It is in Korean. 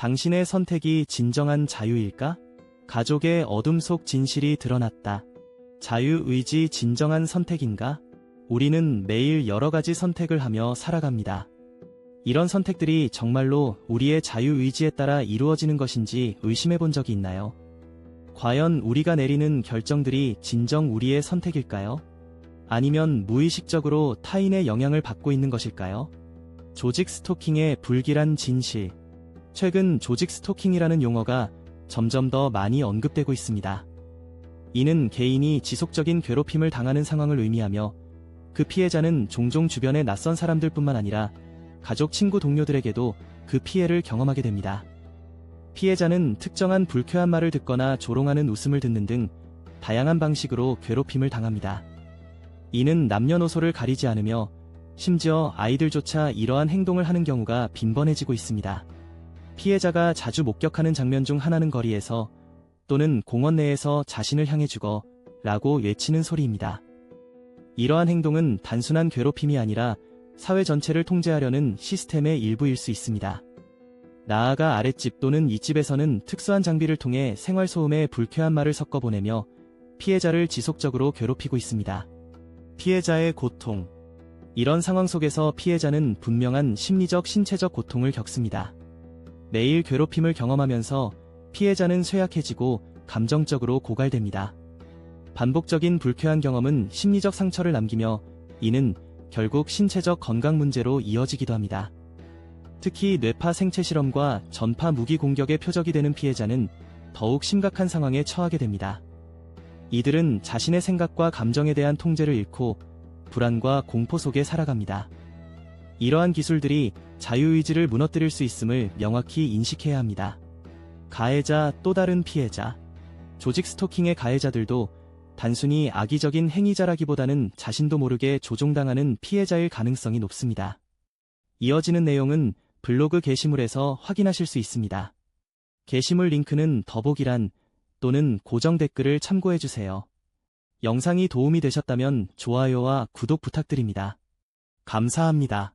당신의 선택이 진정한 자유일까? 가족의 어둠 속 진실이 드러났다. 자유의지 진정한 선택인가? 우리는 매일 여러 가지 선택을 하며 살아갑니다. 이런 선택들이 정말로 우리의 자유의지에 따라 이루어지는 것인지 의심해 본 적이 있나요? 과연 우리가 내리는 결정들이 진정 우리의 선택일까요? 아니면 무의식적으로 타인의 영향을 받고 있는 것일까요? 조직 스토킹의 불길한 진실. 최근 조직 스토킹이라는 용어가 점점 더 많이 언급되고 있습니다. 이는 개인이 지속적인 괴롭힘을 당하는 상황을 의미하며 그 피해자는 종종 주변의 낯선 사람들뿐만 아니라 가족, 친구, 동료들에게도 그 피해를 경험하게 됩니다. 피해자는 특정한 불쾌한 말을 듣거나 조롱하는 웃음을 듣는 등 다양한 방식으로 괴롭힘을 당합니다. 이는 남녀노소를 가리지 않으며 심지어 아이들조차 이러한 행동을 하는 경우가 빈번해지고 있습니다. 피해자가 자주 목격하는 장면 중 하나는 거리에서 또는 공원 내에서 자신을 향해 죽어 라고 외치는 소리입니다. 이러한 행동은 단순한 괴롭힘이 아니라 사회 전체를 통제하려는 시스템의 일부일 수 있습니다. 나아가 아랫집 또는 윗집에서는 특수한 장비를 통해 생활소음에 불쾌한 말을 섞어 보내며 피해자를 지속적으로 괴롭히고 있습니다. 피해자의 고통. 이런 상황 속에서 피해자는 분명한 심리적, 신체적 고통을 겪습니다. 매일 괴롭힘을 경험하면서 피해자는 쇠약해지고 감정적으로 고갈됩니다. 반복적인 불쾌한 경험은 심리적 상처를 남기며 이는 결국 신체적 건강 문제로 이어지기도 합니다. 특히 뇌파 생체 실험과 전파 무기 공격의 표적이 되는 피해자는 더욱 심각한 상황에 처하게 됩니다. 이들은 자신의 생각과 감정에 대한 통제를 잃고 불안과 공포 속에 살아갑니다. 이러한 기술들이 자유의지를 무너뜨릴 수 있음을 명확히 인식해야 합니다. 가해자 또 다른 피해자. 조직 스토킹의 가해자들도 단순히 악의적인 행위자라기보다는 자신도 모르게 조종당하는 피해자일 가능성이 높습니다. 이어지는 내용은 블로그 게시물에서 확인하실 수 있습니다. 게시물 링크는 더보기란 또는 고정 댓글을 참고해주세요. 영상이 도움이 되셨다면 좋아요와 구독 부탁드립니다. 감사합니다.